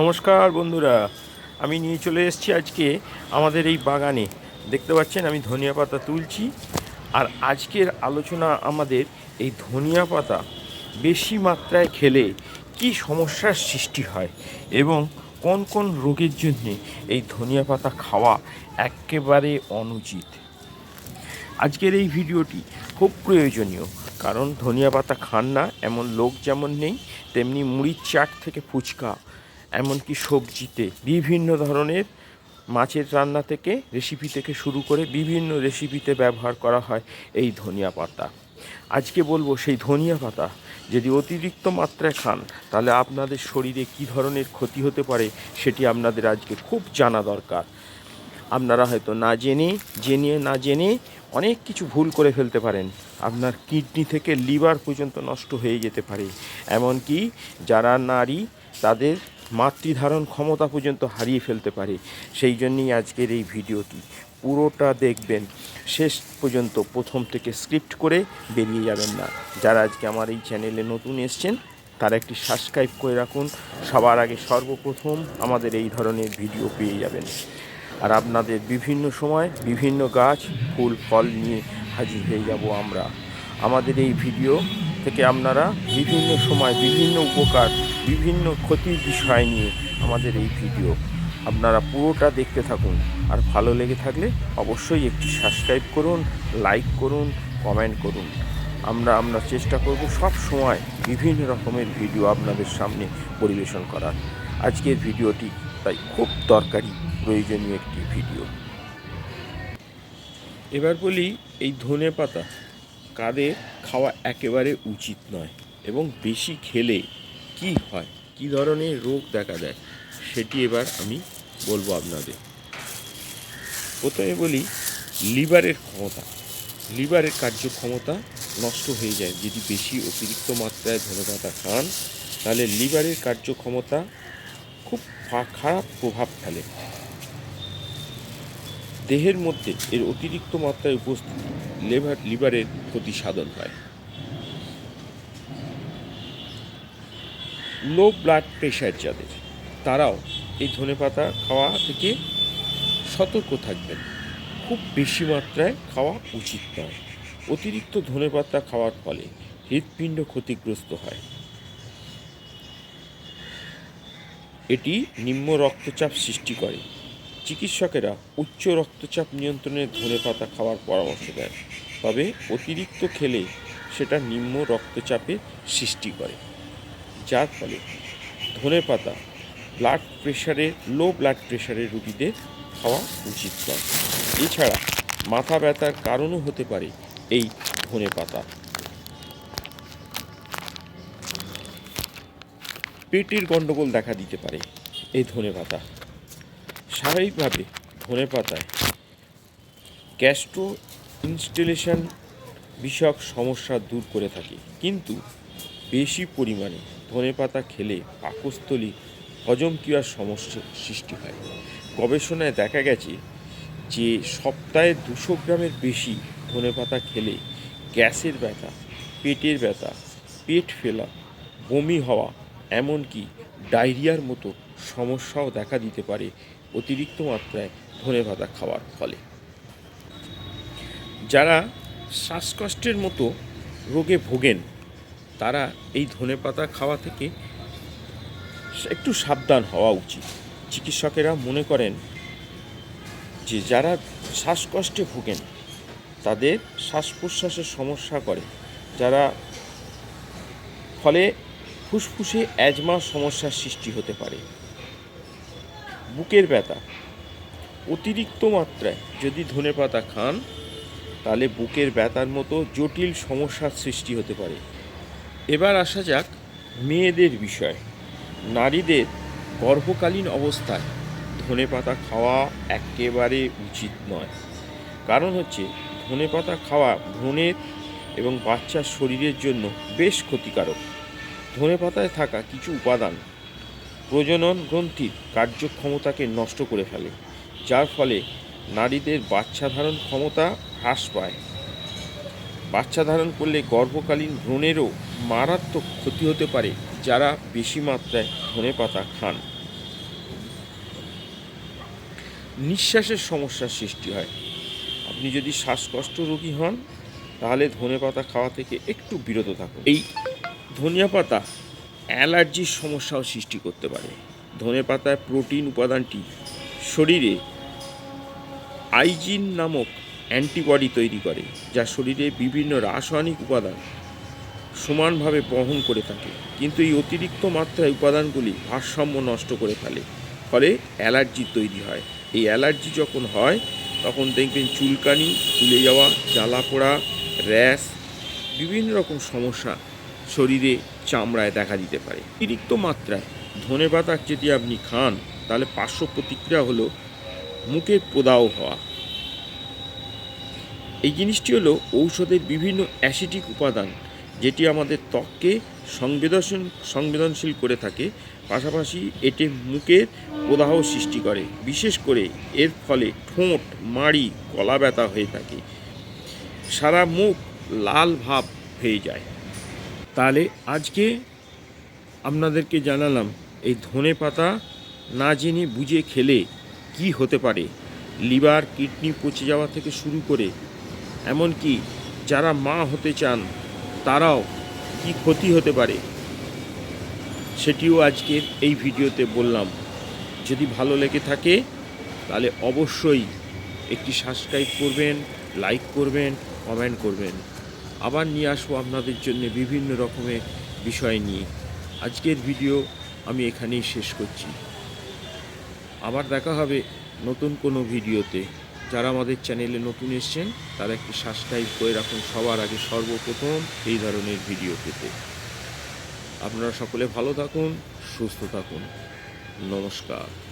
নমস্কার বন্ধুরা, আমি নিয়ে চলে এসেছি আজকে আমাদের এই বাগানে। দেখতে পাচ্ছেন, আমি ধনিয়া পাতা তুলছি। আর আজকের আলোচনা আমাদের এই ধনিয়া পাতা বেশি মাত্রায় খেলে কি সমস্যার সৃষ্টি হয় এবং কোন কোন রোগের জন্য এই ধনিয়া পাতা খাওয়া একেবারে অনুচিত। আজকের এই ভিডিওটি খুব প্রয়োজনীয়, কারণ ধনিয়া পাতা খান না, এমন লোক যেমন নেই, তেমনি মুড়ির চাট থেকে ফুচকা এমনকি সবজিতে, বিভিন্ন ধরনের মাছের রান্না থেকে রেসিপি থেকে শুরু করে বিভিন্ন রেসিপিতে ব্যবহার করা হয় এই ধনিয়া পাতা। আজকে বলব সেই ধনিয়া পাতা, যদি অতিরিক্ত মাত্রায় খান, তাহলে আপনাদের শরীরে কী ধরনের ক্ষতি হতে পারে সেটি আপনাদের আজকে খুব জানা দরকার। আপনারা হয়তো না জেনে জেনে, না জেনে অনেক কিছু ভুল করে ফেলতে পারেন। আপনার কিডনি থেকে লিভার পর্যন্ত নষ্ট হয়ে যেতে পারে। এমনকি যারা নারী, তাদের মাতৃধারণ ক্ষমতা পর্যন্ত হারিয়ে ফেলতে পারে। সেই জন্যই আজকের এই ভিডিওটি পুরোটা দেখবেন। শেষ পর্যন্ত প্রথম থেকে স্ক্রিপ্ট করে বেরিয়ে যাবেন না। যারা আজকে আমার এই চ্যানেলে নতুন এসছেন, তারা একটি সাবস্ক্রাইব করে রাখুন। সবার আগে সর্বপ্রথম আমাদের এই ধরনের ভিডিও পেয়ে যাবেন। আর আপনাদের বিভিন্ন সময় বিভিন্ন গাছ, ফুল, ফল নিয়ে হাজির হয়ে যাব আমরা। আমাদের এই ভিডিও থেকে আপনারা বিভিন্ন সময় বিভিন্ন উপকার বিভিন্ন ক্ষতির বিষয় নিয়ে আমাদের এই ভিডিও। আপনারা পুরোটা দেখতে থাকুন। আর ভালো লেগে থাকলে অবশ্যই একটি সাবস্ক্রাইব করুন লাইক করুন কমেন্ট করুন। আমরা আমরা চেষ্টা করব সব সময় বিভিন্ন রকমের ভিডিও আপনাদের সামনে পরিবেশন করার। আজকের ভিডিওটি তাই খুব দরকারি, প্রয়োজনীয় একটি ভিডিও এবার বলি এই ধনে পাতা কাদের খাওয়া একেবারে উচিত নয় এবং বেশি খেলে কি হয়? কি ধরনের রোগ দেখা দেয়? সেটি এবার আমি বলব আপনাদের। প্রথমে বলি, লিভারের ক্ষমতা। লিভারের কার্যক্ষমতা নষ্ট হয়ে যায়। যদি বেশি অতিরিক্ত মাত্রায় ধনেপাতা খান, তাহলে লিভারের কার্যক্ষমতা খুব খারাপ প্রভাব ফেলে। দেহের মধ্যে এর অতিরিক্ত মাত্রায় উপস্থিতি লেভার, লিভারের ক্ষতি সাধন হয়। লো ব্লাড প্রেশার যাদের, তারাও এই ধনেপাতা খাওয়া থেকে সতর্ক থাকবেন। খুব বেশি মাত্রায় খাওয়া উচিত নয়। অতিরিক্ত ধনেপাতা খাওয়ার ফলে হৃৎপিণ্ড ক্ষতিগ্রস্ত হয়। এটি নিম্ন রক্তচাপ সৃষ্টি করে। চিকিৎসকেরা উচ্চ রক্তচাপ নিয়ন্ত্রণে ধনেপাতা খাওয়ার পরামর্শ দেন, তবে অতিরিক্ত খেলে সেটা নিম্ন রক্তচাপের সৃষ্টি করে। যার ফলে ধনেপাতা ব্লাড প্রেশারে লো ব্লাড প্রেশারের রুগীদের খাওয়া উচিত নয়। এছাড়া মাথা ব্যথার কারণও হতে পারে এই ধনেপাতা পেটের গণ্ডগোল দেখা দিতে পারে এই ধনেপাতা স্বাভাবিকভাবে ধনেপাতায় গ্যাস্ট্রো ইনস্টলেশন বিষয়ক সমস্যা দূর করে থাকে। কিন্তু বেশি পরিমাণে ধনেপাতা খেলে পাকস্থলী হজম ক্রিয়ার সমস্যা সৃষ্টি হয়। গবেষণায় দেখা গেছে যে সপ্তাহে দুশো গ্রামের বেশি ধনেপাতা খেলে গ্যাসের ব্যথা, পেটের ব্যথা, পেট ফেলা, বমি হওয়া, এমনকি ডায়রিয়ার মতো সমস্যাও দেখা দিতে পারে অতিরিক্ত মাত্রায় ধনেপাতা খাওয়ার ফলে। যারা শ্বাসকষ্টের মতো রোগে ভোগেন তারা এই ধনেপাতা খাওয়া থেকে একটু সাবধান হওয়া উচিত। চিকিৎসকেরা মনে করেন যে যারা শ্বাসকষ্টে ভোগেন, তাদের শ্বাস প্রশ্বাসের সমস্যা করে। যারা ফলে ফুসফুসে অ্যাজমা সমস্যার সৃষ্টি হতে পারে। বুকের ব্যথা, অতিরিক্ত মাত্রায় যদি ধনেপাতা খান, তাহলে বুকের ব্যথার মতো জটিল সমস্যার সৃষ্টি হতে পারে। এবার আসা যাক মেয়েদের বিষয়। নারীদের গর্ভকালীন অবস্থায় ধনেপাতা খাওয়া একেবারে উচিত নয়। কারণ হচ্ছে, ধনেপাতা খাওয়া ভ্রূণের এবং বাচ্চার শরীরের জন্য বেশ ক্ষতিকারক। ধনেপাতায় থাকা কিছু উপাদান প্রজনন গ্রন্থির কার্যক্ষমতাকে নষ্ট করে ফেলে, যার ফলে নারীদের বাচ্চা ধারণ ক্ষমতা হ্রাস পায়। বাচ্চা ধারণ করলে গর্ভকালীন ভ্রূণেরও মারাত্মক ক্ষতি হতে পারে যারা বেশি মাত্রায় ধনেপাতা খান। নিঃশ্বাসের সমস্যার সৃষ্টি হয়। আপনি যদি শ্বাসকষ্ট রোগী হন, তাহলে ধনে পাতা খাওয়া থেকে একটু বিরত থাকুন। এই ধনিয়া পাতা অ্যালার্জির সমস্যাও সৃষ্টি করতে পারে। ধনে পাতায় প্রোটিন উপাদানটি শরীরে আইজিন নামক অ্যান্টিবডি তৈরি করে, যা শরীরে বিভিন্ন রাসায়নিক উপাদান সমানভাবে বহন করে থাকে। কিন্তু এই অতিরিক্ত মাত্রায় উপাদানগুলি ভারসাম্য নষ্ট করে ফেলে, ফলে অ্যালার্জি তৈরি হয়। এই অ্যালার্জি যখন হয়, তখন দেখবেন চুলকানি, ফুলে যাওয়া, জ্বালা পোড়া, র্যাশ, বিভিন্ন রকম সমস্যা শরীরে চামড়ায় দেখা দিতে পারে। অতিরিক্ত মাত্রায় ধনে পাতা যদি আপনি খান, তাহলে পার্শ্ব প্রতিক্রিয়া হলো মুখের প্রদাহ হওয়া। এই জিনিসটি হলো ঔষধের বিভিন্ন অ্যাসিটিক উপাদান, যেটি আমাদের ত্বককে সংবেদনশীল সংবেদনশীল করে থাকে। পাশাপাশি এটি মুখের প্রদাহ সৃষ্টি করে। বিশেষ করে এর ফলে ঠোঁট, মাড়ি, গলা ব্যথা হয়ে থাকে। সারা মুখ লাল ভাব হয়ে যায়। তাহলে আজকে আপনাদেরকে জানালাম, এই ধনে পাতা না জেনে বুঝে খেলে কি হতে পারে? লিভার, কিডনি পচে যাওয়া থেকে শুরু করে এমনকি যারা মা হতে চান, তারাও কি ক্ষতি হতে পারে? সেটিও আজকের এই ভিডিওতে বললাম। যদি ভালো লেগে থাকে, তাহলে অবশ্যই একটি সাবস্ক্রাইব করবেন লাইক করবেন কমেন্ট করবেন। আবার নিয়ে আসব আপনাদের জন্য বিভিন্ন রকমের বিষয় নিয়ে। আজকের ভিডিও আমি এখানেই শেষ করছি। আবার দেখা হবে নতুন কোনো ভিডিওতে। যারা আমাদের চ্যানেলে নতুন এসছেন তারা একটি সাবস্ক্রাইব করে রাখুন সবার আগে সর্বপ্রথম এই ধরনের ভিডিও পেতে। আপনারা সকলে ভালো থাকুন, সুস্থ থাকুন। নমস্কার।